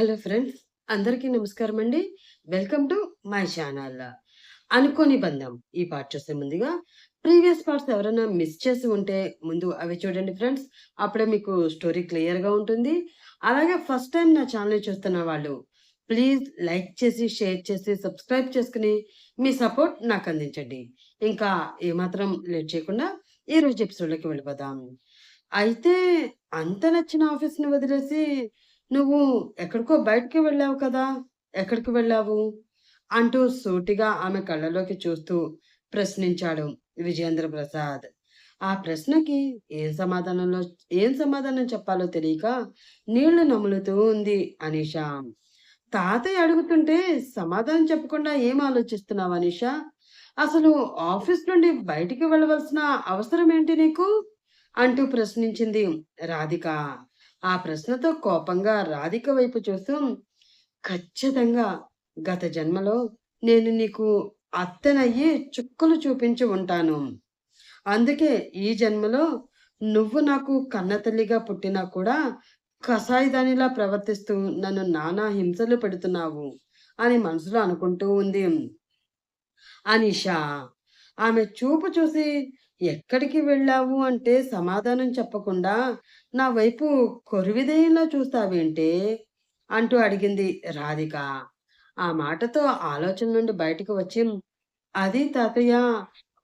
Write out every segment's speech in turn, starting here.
Hello friends అందరికీ నమస్కారం అండి. Welcome to my channel. అనుకోని బంధం. ఈ పార్ట్ చూసే ముందుగా ప్రీవియస్ పార్ట్స్ ఎవరైనా మిస్ చేసి ఉంటే ముందు అవి చూడండి ఫ్రెండ్స్. అప్పుడే మీకు స్టోరీ క్లియర్గా ఉంటుంది. అలాగే ఫస్ట్ టైం నా ఛానల్ చూస్తున్న వాళ్ళు ప్లీజ్ లైక్ చేసి షేర్ చేసి సబ్స్క్రైబ్ చేసుకుని మీ సపోర్ట్ నాకు అందించండి. ఇంకా ఏమాత్రం లేట్ చేయకుండా ఈ రోజు ఎపిసోడ్లోకి వెళ్ళిపోదాం. అయితే అంత నచ్చిన ఆఫీస్ని వదిలేసి నువ్వు ఎక్కడికో బయటికి వెళ్ళావు కదా? ఎక్కడికి వెళ్ళావు? అంటూ సూటిగా ఆమె కళ్ళలోకి చూస్తూ ప్రశ్నించాడు విజయేంద్ర ప్రసాద్. ఆ ప్రశ్నకి ఏం సమాధానంలో ఏం సమాధానం చెప్పాలో తెలియక నీళ్ళు నములుతూ ఉంది అనీష. తాతయ్య అడుగుతుంటే సమాధానం చెప్పకుండా ఏం ఆలోచిస్తున్నావు అనీష? అసలు ఆఫీస్ నుండి బయటికి వెళ్ళవలసిన అవసరం ఏంటి నీకు? అంటూ ప్రశ్నించింది రాధిక. ఆ ప్రశ్నతో కోపంగా రాధిక వైపు చూస్తూ ఖచ్చితంగా గత జన్మలో నేను నీకు అత్తనయ్యి చుక్కలు చూపించి ఉంటాను. అందుకే ఈ జన్మలో నువ్వు నాకు కన్నతల్లిగా పుట్టినా కూడా కషాయిదానిలా ప్రవర్తిస్తూ నన్ను నానా హింసలు పెడుతున్నావు అని మనసులో అనుకుంటూ ఉంది. అనిషా ఆమె చూపు చూసి ఎక్కడికి వెళ్ళావు అంటే సమాధానం చెప్పకుండా నా వైపు కొరివిదేయంలా చూస్తావేంటే? అంటూ అడిగింది రాధిక. ఆ మాటతో ఆలోచన నుండి బయటకు వచ్చి అది తాతయ్య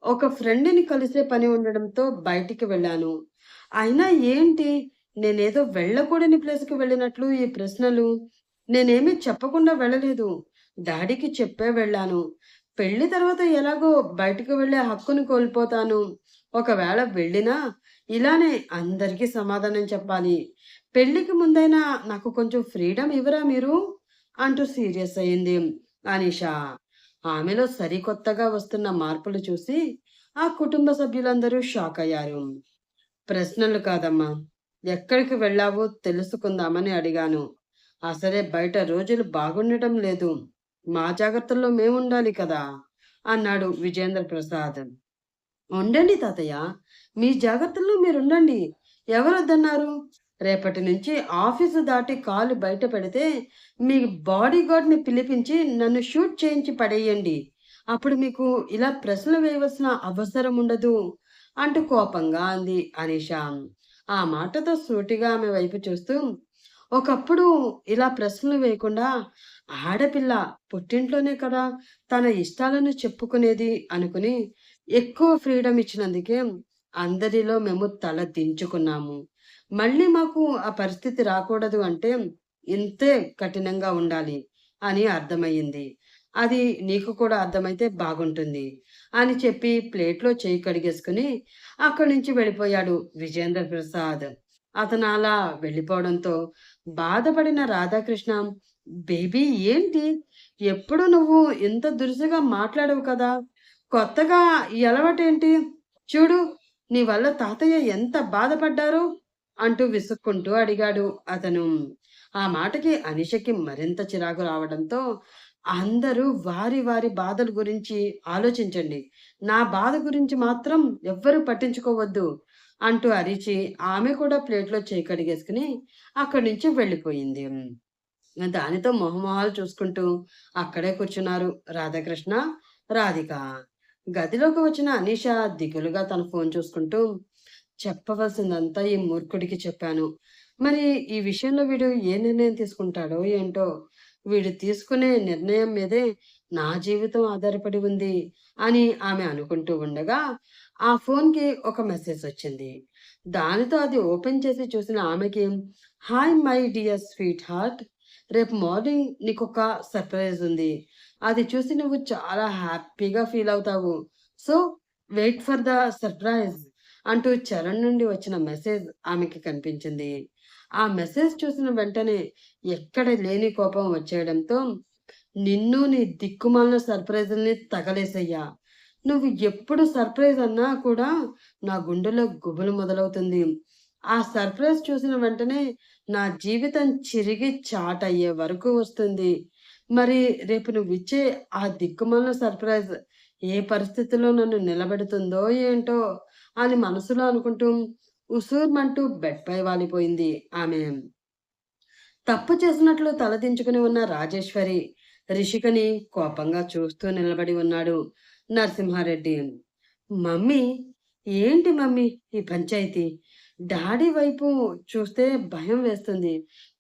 ఒక ఫ్రెండ్ని కలిసే పని ఉండడంతో బయటికి వెళ్ళాను. అయినా ఏంటి? నేనేదో వెళ్ళకూడని ప్లేస్కి వెళ్ళినట్లు ఈ ప్రశ్నలు. నేనేమీ చెప్పకుండా వెళ్ళలేదు. డాడీకి చెప్పే వెళ్ళాను. పెళ్ళి తర్వాత ఎలాగో బయటకు వెళ్ళే హక్కును కోల్పోతాను. ఒకవేళ వెళ్ళినా ఇలానే అందరికీ సమాధానం చెప్పాలి. పెళ్ళికి ముందైనా నాకు కొంచెం ఫ్రీడమ్ ఇవ్వరా మీరు? అంటూ సీరియస్ అయింది అనిషా. ఆమెలో సరికొత్తగా వస్తున్న మార్పులు చూసి ఆ కుటుంబ సభ్యులందరూ షాక్ అయ్యారు. ప్రశ్నలు కాదమ్మా ఎక్కడికి వెళ్ళావో తెలుసుకుందామని అడిగాను. అసలే బయట రోజులు బాగుండటం లేదు. మా జాగ్రత్తల్లో మేముండాలి కదా అన్నాడు విజేంద్ర ప్రసాద్. ఉండండి తాతయ్య మీ జాగ్రత్తల్లో మీరు ఉండండి ఎవరు వద్దన్నారు రేపటి నుంచి ఆఫీసు దాటి కాలు బయట పెడితే మీ బాడీ గార్డ్ని పిలిపించి నన్ను షూట్ చేయించి పడేయండి. అప్పుడు మీకు ఇలా ప్రశ్నలు వేయవలసిన అవసరం ఉండదు అంటూ కోపంగా అంది అనిషా. ఆ మాటతో సూటిగా ఆమె వైపు చూస్తూ ఒకప్పుడు ఇలా ప్రశ్నలు వేయకుండా ఆడపిల్ల పుట్టింట్లోనే కదా తన ఇష్టాలను చెప్పుకునేది అనుకుని ఎక్కువ ఫ్రీడమ్ ఇచ్చినందుకే అందరిలో మేము తల దించుకున్నాము. మళ్ళీ మాకు ఆ పరిస్థితి రాకూడదు అంటే ఇంతే కఠినంగా ఉండాలి అని అర్థమయ్యింది. అది నీకు కూడా అర్థమైతే బాగుంటుంది అని చెప్పి ప్లేట్లో చేయి కడిగేసుకుని అక్కడి నుంచి వెళ్ళిపోయాడు విజేంద్ర ప్రసాద్. అతను అలా వెళ్ళిపోవడంతో బాధపడిన రాధాకృష్ణ బేబీ ఏంటి? ఎప్పుడు నువ్వు ఇంత దురుసుగా మాట్లాడవు కదా? కొత్తగా ఈ అలవాటేంటి? చూడు నీ వల్ల తాతయ్య ఎంత బాధపడ్డారు? అంటూ విసుక్కుంటూ అడిగాడు అతను. ఆ మాటకి అనిషకి మరింత చిరాకు రావడంతో అందరూ వారి వారి బాధల గురించి ఆలోచించండి. నా బాధ గురించి మాత్రం ఎవ్వరూ పట్టించుకోవద్దు. అంటూ అరిచి ఆమె కూడా ప్లేట్లో చేయి కడిగేసుకుని అక్కడి నుంచి వెళ్ళిపోయింది. దానితో మొహమొహాలు చూసుకుంటూ అక్కడే కూర్చున్నారు రాధాకృష్ణ రాధిక. గదిలోకి వచ్చిన అనీష దిగులుగా తన ఫోన్ చూసుకుంటూ చెప్పవలసిందంతా ఈ మూర్ఖుడికి చెప్పాను. మరి ఈ విషయంలో వీడు ఏ నిర్ణయం తీసుకుంటాడో ఏంటో వీడు తీసుకునే నిర్ణయం మీదే నా జీవితం ఆధారపడి ఉంది అని ఆమె అనుకుంటూ ఉండగా ఆ ఫోన్కి ఒక మెసేజ్ వచ్చింది. దానితో అది ఓపెన్ చేసి చూసిన ఆమెకి hi my dear sweet heart రేపు మార్నింగ్ నీకు ఒక సర్ప్రైజ్ ఉంది. అది చూసి నువ్వు చాలా హ్యాపీగా ఫీల్ అవుతావు. So wait for the surprise అంటూ చరణ్ నుండి వచ్చిన మెసేజ్ ఆమెకి కనిపించింది. ఆ మెసేజ్ చూసిన వెంటనే ఎక్కడ లేని కోపం వచ్చేయడంతో నిన్ను నీ దిక్కుమాలిన సర్ప్రైజుల్ని తగలేసయ్యా. నువ్వు ఎప్పుడు సర్ప్రైజ్ అన్నా కూడా నా గుండెలో గుబులు మొదలవుతుంది. ఆ సర్ప్రైజ్ చూసిన వెంటనే నా జీవితం చిరిగి చాట్ అయ్యే వరకు వస్తుంది. మరి రేపు నువ్వు ఇచ్చే ఆ దిక్కుమాలిన సర్ప్రైజ్ ఏ పరిస్థితిలో నన్ను నిలబెడుతుందో ఏంటో అని మనసులో అనుకుంటూ ఉసూర్మంటూ బెడ్పై వాలిపోయింది ఆమె. తప్పు చేసినట్లు తలదించుకుని ఉన్న రాజేశ్వరి రిషికని కోపంగా చూస్తూ నిలబడి ఉన్నాడు. నరసింహారెడ్డి మమ్మీ ఏంటి మమ్మీ ఈ పంచాయతీ? డాడీ వైపు చూస్తే భయం వేస్తుంది.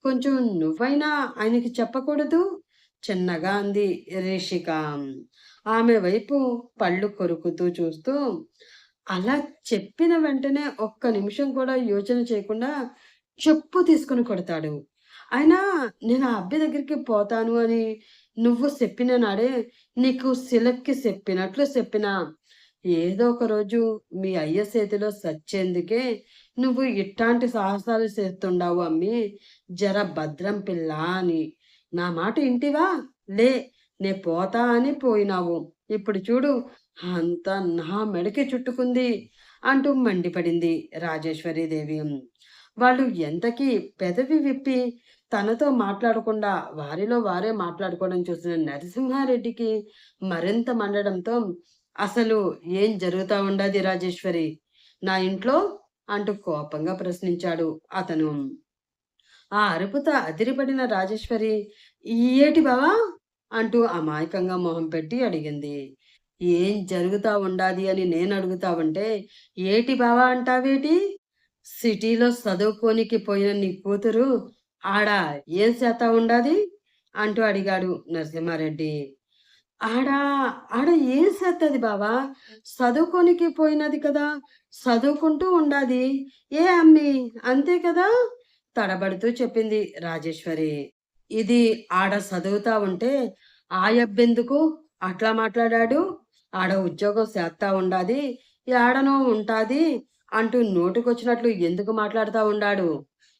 కొంచెం నువ్వైనా ఆయనకి చెప్పకూడదు? చిన్నగా అంది రిషిక. ఆమె వైపు పళ్ళు కొరుకుతూ చూస్తూ అలా చెప్పిన వెంటనే ఒక్క నిమిషం కూడా యోచన చేయకుండా చెప్పు తీసుకుని కొడతాడు. అయినా నేను ఆ అబ్బాయి దగ్గరికి పోతాను అని నువ్వు చెప్పిన నాడే నీకు సిలక్కి చెప్పినట్లు చెప్పినా. ఏదో ఒక రోజు మీ అయ్య చేతిలో సచ్చేందుకే నువ్వు ఇట్లాంటి సాహసాలు చేస్తుండావు అమ్మి. జర భద్రం పిల్ల అని. నా మాట ఇంటివా? లే నే పోతా అని పోయినావు. ఇప్పుడు చూడు అంతా నా మెడకి చుట్టుకుంది అంటూ మండిపడింది రాజేశ్వరీదేవి. వాళ్ళు ఎంతకీ పెదవి విప్పి తనతో మాట్లాడకుండా వారిలో వారే మాట్లాడుకోవడం చూసిన నరసింహారెడ్డికి మరింత మండడంతో అసలు ఏం జరుగుతా ఉండాది రాజేశ్వరి? నా ఇంట్లో? అంటూ కోపంగా ప్రశ్నించాడు అతను. ఆ అరుపుత అదిరిపడిన రాజేశ్వరి ఏటి బావా? అంటూ అమాయకంగా మొహం పెట్టి అడిగింది. ఏం జరుగుతా ఉండాది అని నేను అడుగుతా ఉంటే ఏటి బావా అంటావేటి? సిటీలో చదువుకోనికి పోయిన నీ కూతురు ఆడ ఏం చేతా ఉండాది? అంటూ అడిగాడు నరసింహారెడ్డి. ఆడ ఆడ ఏం చేస్తుంది బావా? చదువుకోనికి పోయినది కదా చదువుకుంటూ ఉండాది. ఏ అమ్మి అంతే కదా? తడబడుతూ చెప్పింది రాజేశ్వరి. ఇది ఆడ చదువుతా ఉంటే ఆయబ్బెందుకు అట్లా మాట్లాడాడు? ఆడ ఉద్యోగం చేస్తా ఉండాది ఆడనో ఉంటాది అంటూ నోటుకొచ్చినట్లు ఎందుకు మాట్లాడుతూ ఉండాడు?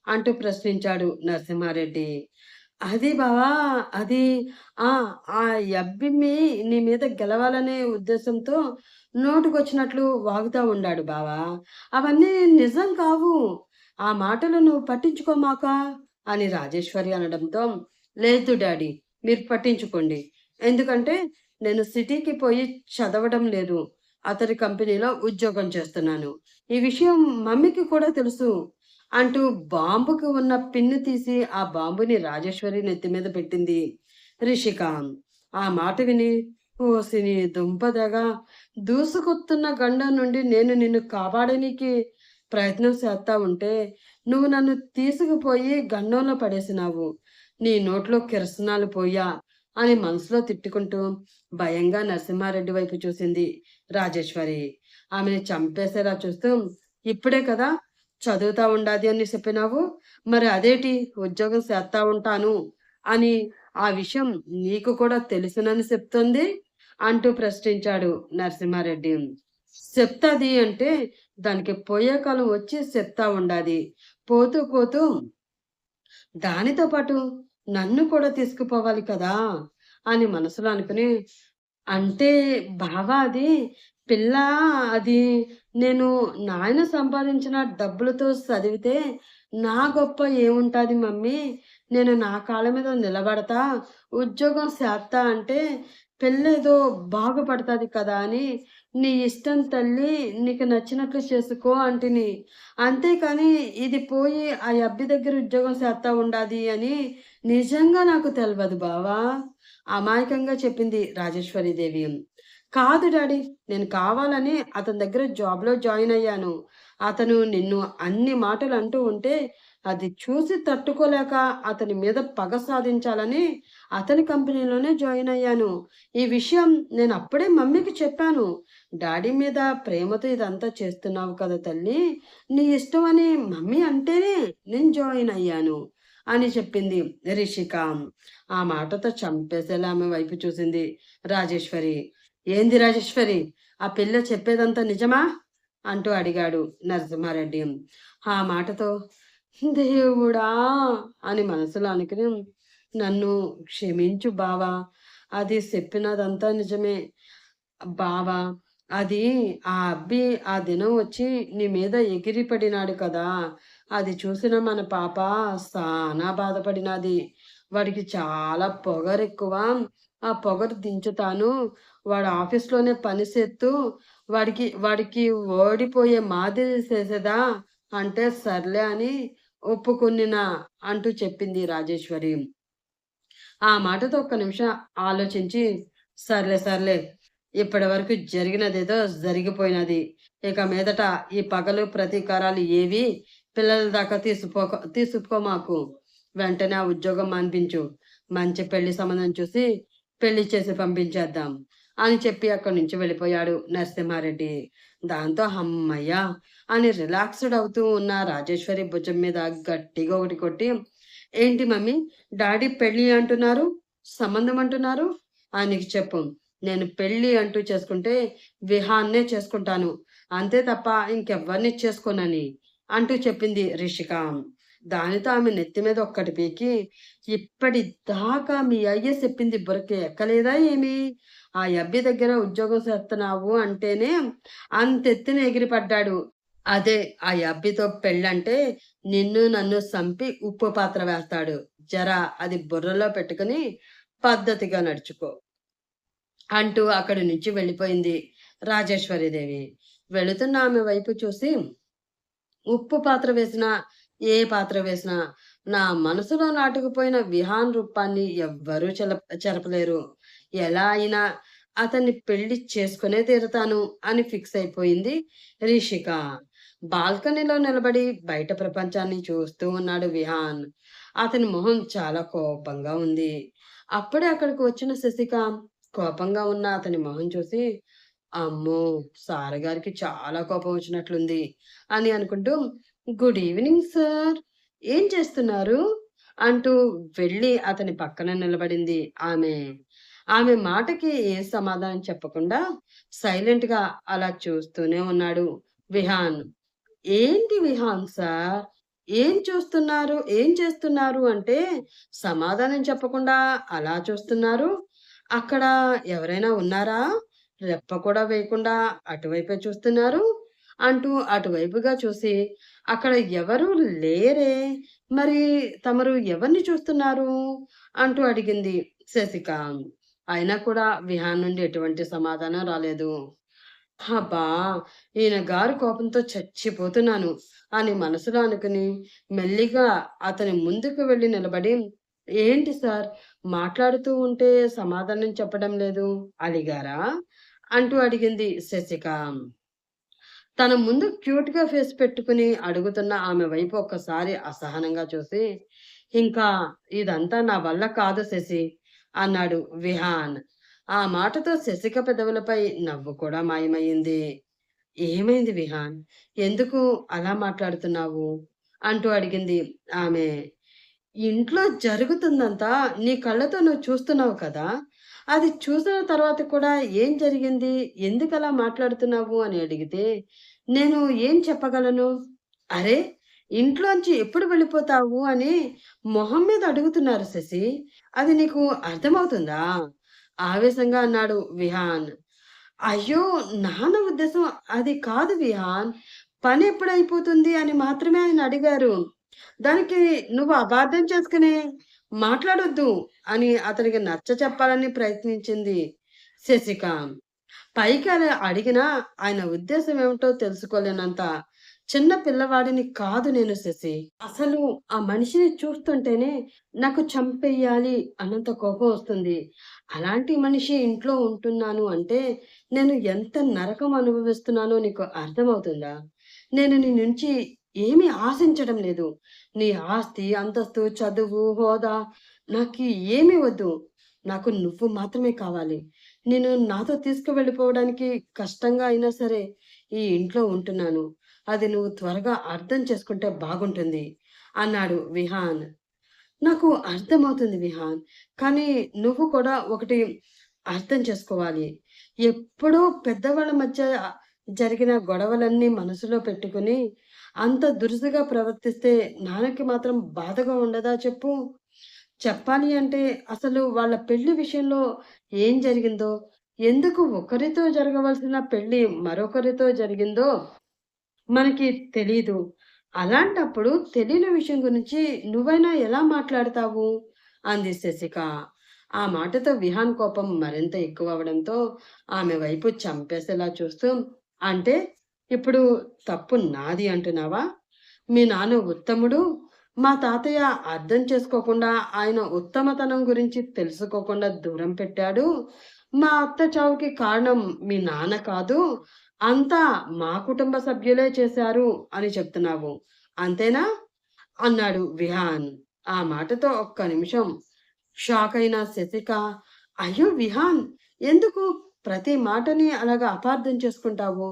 అంటూ ప్రశ్నించాడు నరసింహారెడ్డి. అది బావా అది. ఆ ఆ అబ్బిమ్మి నీ మీద గెలవాలనే ఉద్దేశంతో నోటుకొచ్చినట్లు వాగుతా ఉండాడు బావా. అవన్నీ నిజం కావు. ఆ మాటలు నువ్వు పట్టించుకోమాక అని రాజేశ్వరి అనడంతో లేదు డాడీ మీరు పట్టించుకోండి. ఎందుకంటే నేను సిటీకి పోయి చదవడం లేదు. అతడి కంపెనీలో ఉద్యోగం చేస్తున్నాను. ఈ విషయం మమ్మీకి కూడా తెలుసు. అంటూ బాంబుకి ఉన్న పిన్ను తీసి ఆ బాంబుని రాజేశ్వరి నెత్తి మీద పెట్టింది రిషిక ఆ మాట విని ఓసిని దుంపదగా దూసుకొస్తున్న గండం నుండి నేను నిన్ను కాపాడడానికి ప్రయత్నం చేస్తా ఉంటే నువ్వు నన్ను తీసుకుపోయి గండంలో పడేసినావు. నీ నోట్లో కిరసనాలు పోయా అని మనసులో తిట్టుకుంటూ భయంగా నరసింహారెడ్డి వైపు చూసింది రాజేశ్వరి. ఆమెను చంపేసేలా చూస్తూ ఇప్పుడే కదా చదువుతా ఉండాది అని చెప్పినావు. మరి అదేటి? ఉద్యోగం చేస్తా ఉంటాను అని ఆ విషయం నీకు కూడా తెలుసునని చెప్తుంది అంటూ ప్రశ్నించాడు నరసింహారెడ్డి. చెప్తాది అంటే దానికి పోయే కాలం వచ్చి చెప్తా ఉండాది. పోతూ పోతూ దానితో పాటు నన్ను కూడా తీసుకుపోవాలి కదా అని మనసులో అనుకుని అంటే బావా అది పిల్ల అది నేను నాయన సంపాదించిన డబ్బులతో చదివితే నా గొప్ప ఏముంటుంది మమ్మీ? నేను నా కాళ్ళ మీద నిలబడతా ఉద్యోగం చేస్తా అంటే పెళ్ళేదో బాగుపడుతుంది కదా అని. నీ ఇష్టం తల్లి నీకు నచ్చినట్లు చేసుకో అంటిని. అంతేకాని ఇది పోయి ఆ అబ్బి దగ్గర ఉద్యోగం చేస్తా ఉండాది అని నిజంగా నాకు తెలియదు బావా. అమాయకంగా చెప్పింది రాజేశ్వరీదేవి కాదు డాడీ నేను కావాలని అతని దగ్గర జాబ్లో జాయిన్ అయ్యాను. అతను నిన్ను అన్ని మాటలు అంటూ ఉంటే అది చూసి తట్టుకోలేక అతని మీద పగ సాధించాలని అతని కంపెనీలోనే జాయిన్ అయ్యాను. ఈ విషయం నేను అప్పుడే మమ్మీకి చెప్పాను. డాడీ మీద ప్రేమతో ఇదంతా చేస్తున్నావు కదా తల్లి నీ ఇష్టం అని మమ్మీ అంటేనే నేను జాయిన్ అయ్యాను అని చెప్పింది రిషిక. ఆ మాటతో చంపేసేలా ఆమె వైపు చూసింది రాజేశ్వరి. ఏంది రాజేశ్వరి? ఆ పిల్ల చెప్పేదంతా నిజమా? అంటూ అడిగాడు నరసింహారెడ్డి. ఆ మాటతో దేవుడా అని మనసులో అనుకుని నన్ను క్షమించు బావా. అది చెప్పినదంతా నిజమే. బావా అది ఆ అబ్బి ఆ దినం వచ్చి నీ మీద ఎగిరి పడినాడు కదా. అది చూసిన మన పాప సానా బాధపడినది. వాడికి చాలా పొగరు ఎక్కువ ఆ పొగరు దించుతాను. వాడు ఆఫీస్లోనే పని చేస్తూ వాడికి వాడికి ఓడిపోయే మాదిరి చేసేదా అంటే సర్లే అని ఒప్పుకున్నా అంటూ చెప్పింది రాజేశ్వరి. ఆ మాటతో ఒక్క నిమిషం ఆలోచించి, సర్లే సర్లే ఇప్పటి వరకు జరిగినదేదో జరిగిపోయినది. ఇక మీదట ఈ పగలు, ప్రతీకారాలు ఏవి పిల్లల దాకా తీసుకోక తీసుకో మాకు వెంటనే ఆ ఉద్యోగం మాన్పించు. మంచి పెళ్ళి సంబంధం చూసి పెళ్ళి చేసి పంపించేద్దాం అని చెప్పి అక్కడి నుంచి వెళ్ళిపోయాడు నరసింహారెడ్డి. దాంతో అమ్మయ్యా అని రిలాక్స్డ్ అవుతూ ఉన్న రాజేశ్వరి భుజం మీద గట్టిగా ఒకటి కొట్టి, ఏంటి మమ్మీ డాడీ పెళ్ళి అంటున్నారు, సంబంధం అంటున్నారు ఆయనకి చెప్పు. నేను పెళ్ళి అంటూ చేసుకుంటే విహాన్నే చేసుకుంటాను. అంతే తప్ప ఇంకెవ్వరిని చేసుకోనని అంటూ చెప్పింది రిషిక. దానితో ఆమె నెత్తి మీద ఒక్కటి పీకి, ఇప్పటి దాకా మీ అయ్య చెప్పింది బుర్రకి ఎక్కలేదా ఏమి? ఆ అబ్బి దగ్గర ఉద్యోగం చేస్తున్నావు అంటేనే అంతెత్తిన ఎగిరిపడ్డాడు. అదే ఆ అబ్బితో పెళ్ళంటే నిన్ను నన్ను సంపి ఉప్పు పాత్ర వేస్తాడు. జరా అది బుర్రలో పెట్టుకుని పద్ధతిగా నడుచుకో. అంటూ అక్కడి నుంచి వెళ్ళిపోయింది రాజేశ్వరీదేవి. వెళుతున్న ఆమె వైపు చూసి, ఉప్పు పాత్ర వేసిన ఏ పాత్ర వేసినా నా మనసులో నాటుకుపోయిన విహాన్ రూపాన్ని ఎవ్వరూ చెల చెరపలేరు. ఎలా అయినా అతన్ని పెళ్ళి చేసుకునే తీరుతాను అని ఫిక్స్ అయిపోయింది రిషిక. బాల్కనీలో నిలబడి బయట ప్రపంచాన్ని చూస్తూ ఉన్నాడు విహాన్. అతని మొహం చాలా కోపంగా ఉంది. అప్పుడే అక్కడికి వచ్చిన శశిక కోపంగా ఉన్న అతని మొహం చూసి, అమ్మో! సారగారికి చాలా కోపం వచ్చినట్లుంది అని అనుకుంటూ, గుడ్ ఈవినింగ్ సార్. ఏం చేస్తున్నారు? అంటూ వెళ్ళి అతని పక్కన నిలబడింది ఆమె. ఆమె మాటకి ఏ సమాధానం చెప్పకుండా సైలెంట్‌గా అలా చూస్తూనే ఉన్నాడు విహాన్. ఏంటి విహాన్ సార్? ఏం చూస్తున్నారు? ఏం చేస్తున్నారు? అంటే సమాధానం చెప్పకుండా అలా చూస్తున్నారు. అక్కడ ఎవరైనా ఉన్నారా? రెప్ప కూడా వేయకుండా అటువైపే చూస్తున్నారు. అంటూ అటువైపుగా చూసి, అక్కడ ఎవరూ లేరే! మరి తమరు ఎవరిని చూస్తున్నారు? అంటూ అడిగింది శశిక. అయినా కూడా విహాన్ నుండి ఎటువంటి సమాధానం రాలేదు. అబ్బా! ఈయన గారు కోపంతో చచ్చిపోతున్నాను అని మనసులో అనుకుని మెల్లిగా అతని ముందుకు వెళ్ళి నిలబడి, ఏంటి సార్ మాట్లాడుతూ ఉంటే సమాధానం చెప్పడం లేదు అలిగారా? అంటూ అడిగింది శశిక. తన ముందు క్యూట్‌గా ఫేస్ పెట్టుకుని అడుగుతున్న ఆమె వైపు ఒక్కసారి అసహనంగా చూసి, ఇంకా ఇదంతా నా వల్ల కాదు శశి అన్నాడు విహాన్. ఆ మాటతో శశిక పెదవులపై నవ్వు కూడా మాయమయ్యింది. ఏమైంది విహాన్? ఎందుకు అలా మాట్లాడుతున్నావు? అంటూ అడిగింది ఆమె. ఇంట్లో జరుగుతుందంతా నీ కళ్ళతో నువ్వు చూస్తున్నావు కదా! అది చూసిన తర్వాత కూడా ఏం జరిగింది? ఎందుకలా మాట్లాడుతున్నావు అని అడిగితే, నేను ఏం చెప్పగలను? అరే! ఇంట్లోంచి ఎప్పుడు వెళ్ళిపోతావు అని మొహం మీద అడుగుతున్నారు శశి. అది నీకు అర్థమవుతుందా? ఆవేశంగా అన్నాడు విహాన్. అయ్యో! నాన్న ఉద్దేశం అది కాదు విహాన్. పని ఎప్పుడైపోతుంది అని మాత్రమే ఆయన అడిగారు. దానికి నువ్వు అబార్థం చేసుకునే మాట్లాడొద్దు అని అతనికి నచ్చ చెప్పాలని ప్రయత్నించింది శశిక. పైకి అలా అడిగినా ఆయన ఉద్దేశం ఏమిటో తెలుసుకోలేనంత చిన్న పిల్లవాడిని కాదు నేను శశి. అసలు ఆ మనిషిని చూస్తుంటేనే నాకు చంపేయాలి అన్నంత కోపం వస్తుంది. అలాంటి మనిషి ఇంట్లో ఉంటున్నాను అంటే నేను ఎంత నరకం అనుభవిస్తున్నానో నీకు అర్థమవుతుందా? నేను నీ నుంచి ఏమీ ఆశించడం లేదు. నీ ఆస్తి, అంతస్తు, చదువు, హోదా నాకు ఏమీ వద్దు. నాకు నువ్వు మాత్రమే కావాలి. నేను నాతో తీసుకువెళ్ళిపోవడానికి కష్టంగా అయినా సరే ఈ ఇంట్లో ఉంటున్నాను. అది నువ్వు త్వరగా అర్థం చేసుకుంటే బాగుంటుంది అన్నాడు విహాన్. నాకు అర్థమవుతుంది విహాన్. కానీ నువ్వు కూడా ఒకటి అర్థం చేసుకోవాలి. ఎప్పుడో పెద్దవాళ్ళ మధ్య జరిగిన గొడవలన్నీ మనసులో పెట్టుకొని అంత దురుసుగా ప్రవర్తిస్తే నాన్నకి మాత్రం బాధగా ఉండదా చెప్పు? చెప్పాలి అంటే అసలు వాళ్ళ పెళ్ళి విషయంలో ఏం జరిగిందో, ఎందుకు ఒకరితో జరగవలసిన పెళ్ళి మరొకరితో జరిగిందో మనకి తెలీదు. అలాంటప్పుడు తెలియని విషయం గురించి నువ్వైనా ఎలా మాట్లాడతావు? అంది శశిక. ఆ మాటతో విహాన్ కోపం మరింత ఎక్కువ అవడంతో ఆమె వైపు చంపేసేలా చూస్తూ, అంటే ఇప్పుడు తప్పు నాది అంటున్నావా? మీ నాన్న ఉత్తముడు, మా తాతయ్య అర్థం చేసుకోకుండా ఆయన ఉత్తమతనం గురించి తెలుసుకోకుండా దూరం పెట్టాడు. మా అత్త చావుకి కారణం మీ నాన్న కాదు. అంతా మా కుటుంబ సభ్యులే చేశారు అని చెప్తున్నావు. అంతేనా? అన్నాడు విహాన్. ఆ మాటతో ఒక్క నిమిషం. షాక్ అయిన శశిక అయ్యో విహాన్ ఎందుకు? ప్రతి మాటని అలాగా అపార్థం చేసుకుంటావు.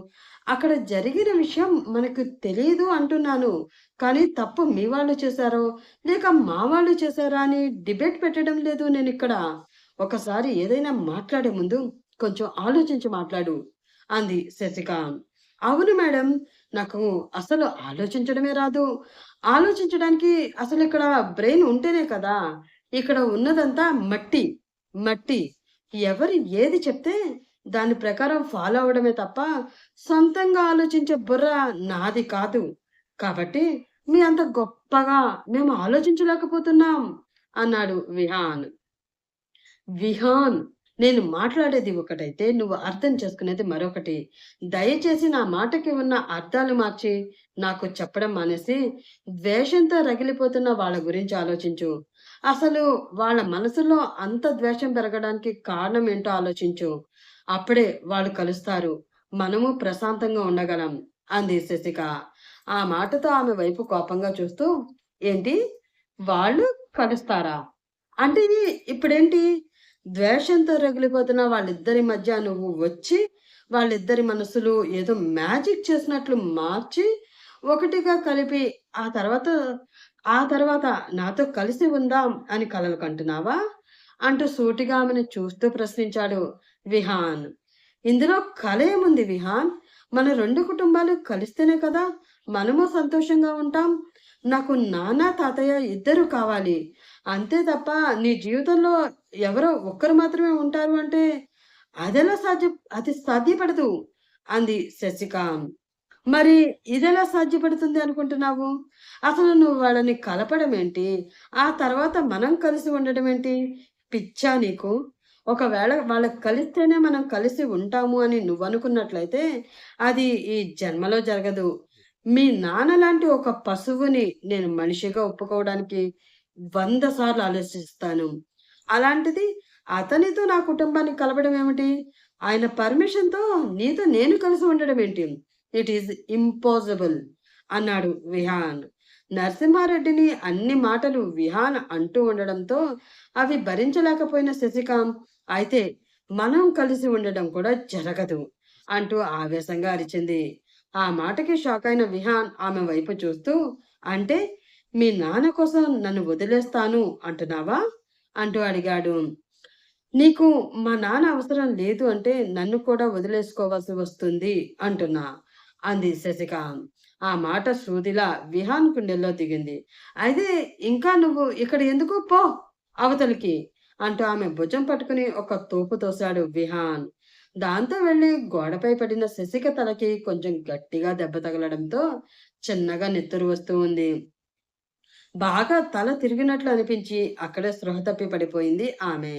అక్కడ జరిగిన విషయం మనకు తెలియదు అంటున్నాను. కానీ తప్పు మీ వాళ్ళు చేశారో లేక మా వాళ్ళు చేశారా అని డిబేట్ పెట్టడం లేదు నేను ఇక్కడ ఒకసారి ఏదైనా మాట్లాడే ముందు కొంచెం ఆలోచించి మాట్లాడు అంది శశిక అవును మేడం నాకు అసలు ఆలోచించడమే రాదు. ఆలోచించడానికి అసలు ఇక్కడ బ్రెయిన్ ఉంటేనే కదా ఇక్కడ ఉన్నదంతా మట్టి మట్టి. ఎవరు ఏది చెప్తే దాని ప్రకారం ఫాలో అవడమే తప్ప సొంతంగా ఆలోచించే బుర్ర నాది కాదు. కాబట్టి మీ అంత గొప్పగా మేము ఆలోచించలేకపోతున్నాం అన్నాడు విహాన్. విహాన్ నేను మాట్లాడేది ఒకటైతే నువ్వు అర్థం చేసుకునేది మరొకటి. దయచేసి నా మాటకి ఉన్న అర్థాలు మార్చి నాకు చెప్పడం మానేసి ద్వేషంతో రగిలిపోతున్న వాళ్ళ గురించి ఆలోచించు. అసలు వాళ్ళ మనసులో అంత ద్వేషం పెరగడానికి కారణం ఏంటో ఆలోచించు. అప్పుడే వాళ్ళు కలుస్తారు. మనము ప్రశాంతంగా ఉండగలం అంది శశిక. ఆ మాటతో ఆమె వైపు కోపంగా చూస్తూ ఏంటి? వాళ్ళు కలుస్తారా? అంటే ఇప్పుడేంటి? ద్వేషంతో రగిలిపోతున్న వాళ్ళిద్దరి మధ్య నువ్వు వచ్చి వాళ్ళిద్దరి మనసులు ఏదో మ్యాజిక్ చేసినట్లు మార్చి ఒకటిగా కలిపి ఆ తర్వాత ఆ తర్వాత నాతో కలిసి ఉందాం అని కలలు కంటున్నావా? అంటూ సూటిగా ఆమెను చూస్తూ ప్రశ్నించాడు విహాన్. ఇందులో కల ఏముంది విహాన్? మన రెండు కుటుంబాలు కలిస్తేనే కదా మనము సంతోషంగా ఉంటాం. నాకు నాన్న తాతయ్య ఇద్దరు కావాలి. అంతే తప్ప నీ జీవితంలో ఎవరో ఒక్కరు మాత్రమే ఉంటారు అంటే అదెలా సాధ్య అది సాధ్యపడదు అంది శశికాంత్. మరి ఇదెలా సాధ్యపడుతుంది అనుకుంటున్నావు? అసలు నువ్వు వాళ్ళని కలపడం ఏంటి? ఆ తర్వాత మనం కలిసి ఉండడం ఏంటి? పిచ్చా నీకు? ఒకవేళ వాళ్ళకి కలిస్తేనే మనం కలిసి ఉంటాము అని నువ్వు అనుకున్నట్లయితే అది ఈ జన్మలో జరగదు. మీ నాన్న లాంటి ఒక పశువుని నేను మనిషిగా ఒప్పుకోవడానికి వంద సార్లు ఆలోచిస్తాను. అలాంటిది అతనితో నా కుటుంబాన్ని కలపడం ఏమిటి? ఆయన పర్మిషన్తో నీతో నేను కలిసి ఉండడం ఏంటి? ఇట్ ఈస్ ఇంపాసిబుల్ అన్నాడు విహాన్. నరసింహారెడ్డిని అన్ని మాటలు విహాన్ అంటూ ఉండడంతో అవి భరించలేకపోయిన శశికాం అయితే మనం కలిసి ఉండడం కూడా జరగదు అంటూ ఆవేశంగా అరిచింది. ఆ మాటకి షాక్ అయిన విహాన్ ఆమె వైపు చూస్తూ అంటే మీ నాన్న కోసం నన్ను వదిలేస్తాను అంటున్నావా? అంటూ అడిగాడు. నీకు మా నాన్న అవసరం లేదు అంటే నన్ను కూడా వదిలేసుకోవాల్సి వస్తుంది అంటున్నా. అంది శశిక. ఆ మాట సూదిల విహాన్ కుండెల్లో దిగింది. అయితే ఇంకా నువ్వు ఇక్కడ ఎందుకు పో అవతలికి అంటూ ఆమె భుజం పట్టుకుని ఒక తోపు తోశాడు విహాన్. దాంతో వెళ్ళి గోడపై పడిన శశిక తలకి కొంచెం గట్టిగా దెబ్బ తగలడంతో చిన్నగా నెత్తురు వస్తూ ఉంది. బాగా తల తిరిగినట్లు అనిపించి అక్కడే స్పృహ తప్పి పడిపోయింది ఆమె.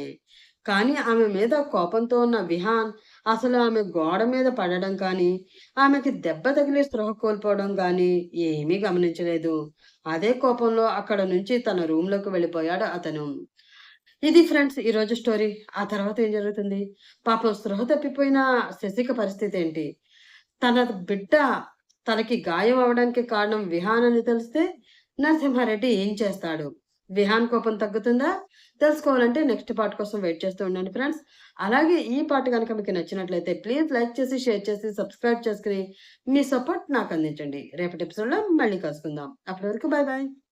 కానీ ఆమె మీద కోపంతో ఉన్న విహాన్ అసలు ఆమె గోడ మీద పడడం కానీ ఆమెకి దెబ్బ తగిలి స్పృహ కోల్పోవడం కానీ ఏమీ గమనించలేదు. అదే కోపంలో అక్కడ నుంచి తన రూమ్లోకి వెళ్ళిపోయాడు అతను. ఇది ఫ్రెండ్స్ ఈరోజు స్టోరీ. ఆ తర్వాత ఏం జరుగుతుంది? పాపం స్పృహ తప్పిపోయిన శశిక పరిస్థితి ఏంటి? తన బిడ్డ తనకి గాయం అవడానికి కారణం విహాన్ అని తెలిస్తే నరసింహారెడ్డి ఏం చేస్తాడు? విహాన్ కోపం తగ్గుతుందా? తెలుసుకోవాలంటే నెక్స్ట్ పార్ట్ కోసం వెయిట్ చేస్తూ ఉండండి ఫ్రెండ్స్. అలాగే ఈ పాట కనుక మీకు నచ్చినట్లయితే ప్లీజ్ లైక్ చేసి షేర్ చేసి సబ్స్క్రైబ్ చేసుకుని మీ సపోర్ట్ నాకు అందించండి. రేపటి ఎపిసోడ్లో మళ్ళీ కలుసుకుందాం. అప్పటి వరకు బాయ్ బాయ్